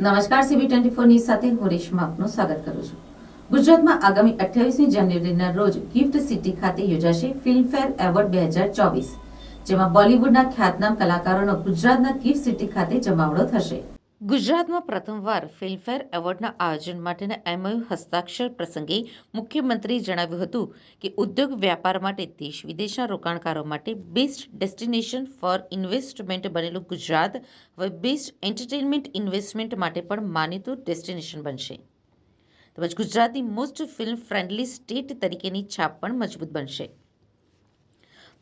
નમસ્કાર CB twenty four news સાથે હું રેશમા આપનું સ્વાગત કરું છું. ગુજરાતમાં આગામી અઠ્યાવીસમી જાન્યુઆરીના રોજ ગિફ્ટ સિટી ખાતે યોજાશે ફિલ્મફેર એવોર્ડ બે હજાર ચોવીસ, જેમાં બોલિવૂડના ખ્યાતનામ કલાકારોનો ગુજરાતના ગિફ્ટ સિટી ખાતે જમાવડો થશે. ગુજરાતમાં પ્રથમવાર ફિલ્મફેર એવોર્ડના આયોજન માટેના એમઓયુ હસ્તાક્ષર પ્રસંગે મુખ્યમંત્રીએ જણાવ્યું હતું કે ઉદ્યોગ વ્યાપાર માટે દેશ વિદેશના રોકાણકારો માટે બેસ્ટ ડેસ્ટિનેશન ફોર ઇન્વેસ્ટમેન્ટ બનેલું ગુજરાત હવે બેસ્ટ એન્ટરટેનમેન્ટ ઇન્વેસ્ટમેન્ટ માટે પણ માનીતું ડેસ્ટિનેશન બનશે. તેમજ ગુજરાતની મોસ્ટ ફિલ્મ ફ્રેન્ડલી સ્ટેટ તરીકેની છાપ પણ મજબૂત બનશે.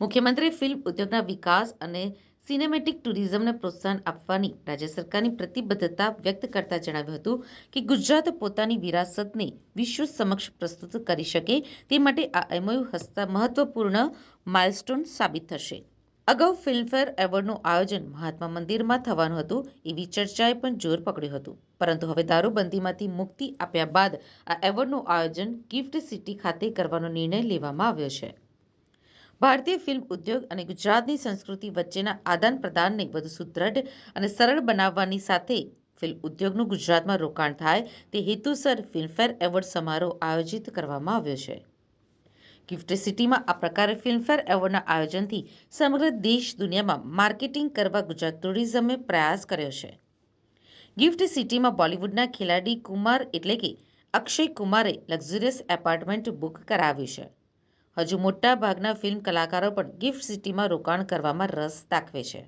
મુખ્યમંત્રીએ ફિલ્મ ઉદ્યોગના વિકાસ અને સિનેમેટિક ટુરિઝમને પ્રોત્સાહન આપવાની રાજ્ય સરકારની પ્રતિબદ્ધતા વ્યક્ત કરતા જણાવ્યું હતું કે ગુજરાત પોતાની વિરાસતને વિશ્વ સમક્ષ પ્રસ્તુત કરી શકે તે માટે આ એમઓયુ હસ્તા મહત્વપૂર્ણ માઇલસ્ટોન સાબિત થશે. અગાઉ ફિલ્મફેર એવોર્ડનું આયોજન મહાત્મા મંદિરમાં થવાનું હતું એવી ચર્ચાએ પણ જોર પકડ્યું હતું. પરંતુ હવે દારૂબંધીમાંથી મુક્તિ આપ્યા બાદ આ એવોર્ડનું આયોજન ગિફ્ટ સિટી ખાતે કરવાનો નિર્ણય લેવામાં આવ્યો છે. ભારતીય ફિલ્મ ઉદ્યોગ અને ગુજરાતની સંસ્કૃતિ વચ્ચેના આદાન પ્રદાનને વધુ સુદૃઢ અને સરળ બનાવવાની સાથે ફિલ્મ ઉદ્યોગનું ગુજરાતમાં રોકાણ થાય તે હેતુસર ફિલ્મફેર એવોર્ડ સમારોહ આયોજિત કરવામાં આવ્યો છે. ગિફ્ટ સિટીમાં આ પ્રકારે ફિલ્મફેર એવોર્ડના આયોજનથી સમગ્ર દેશ દુનિયામાં માર્કેટિંગ કરવા ગુજરાત ટુરિઝમે પ્રયાસ કર્યો છે. ગિફ્ટ સિટીમાં બોલિવૂડના ખેલાડી કુમાર એટલે કે અક્ષય કુમારે લક્ઝુરિયસ એપાર્ટમેન્ટ બુક કરાવ્યું છે. હજુ મોટા ભાગના ફિલ્મ કલાકારો પણ ગિફ્ટ સિટીમાં રોકાણ કરવામાં રસ દાખવે છે.